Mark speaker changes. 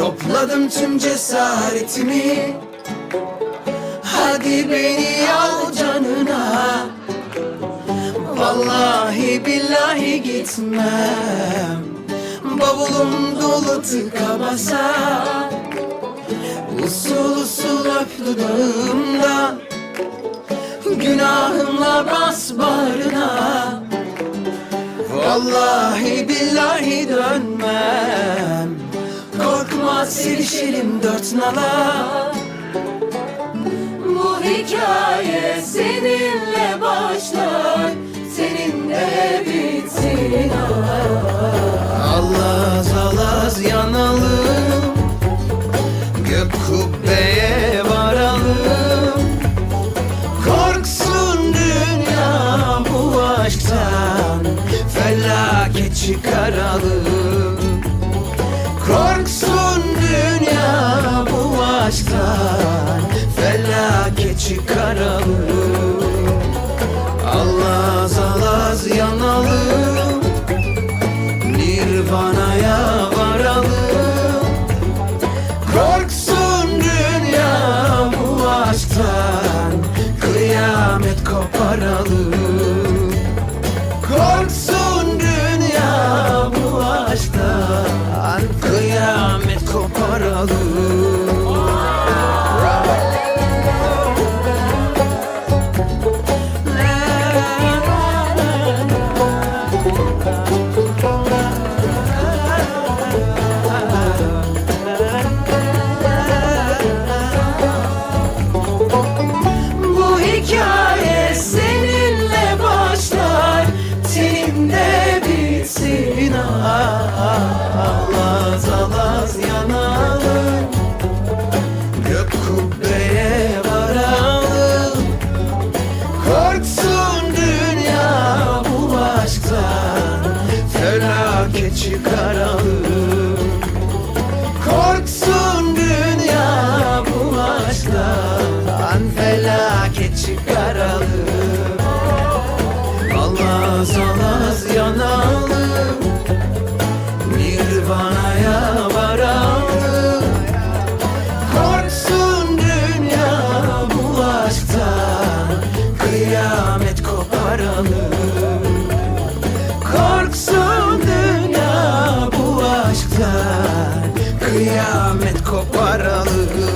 Speaker 1: Topladım tüm cesaretimi. Hadi beni al canına. Vallahi billahi gitmem. Bavulum dolu tıka basa. Usul usul öp dudağımda Günahımla bas bağrına. Vallahi billahi Silişelim dört nala.
Speaker 2: Bu hikaye seninle başlar Seninle bitsin
Speaker 1: Alaz alaz yanalım. Gök kubbeye varalım. Korksun dünya bu aşktan Felaket çıkaralım bu aşktan Felaket çıkaralım. Alaz alaz yanalım. Nirvana'ya varalım. Korksun dünya bu aşktan Kıyamet koparalım aşktan Felaket çıkaralım. Alaz alaz yanalım. Nirvana'ya varalım. Korksun dünya bu aşktan Kıyamet koparalım. Korksun dünya bu aşktan Kıyamet koparalım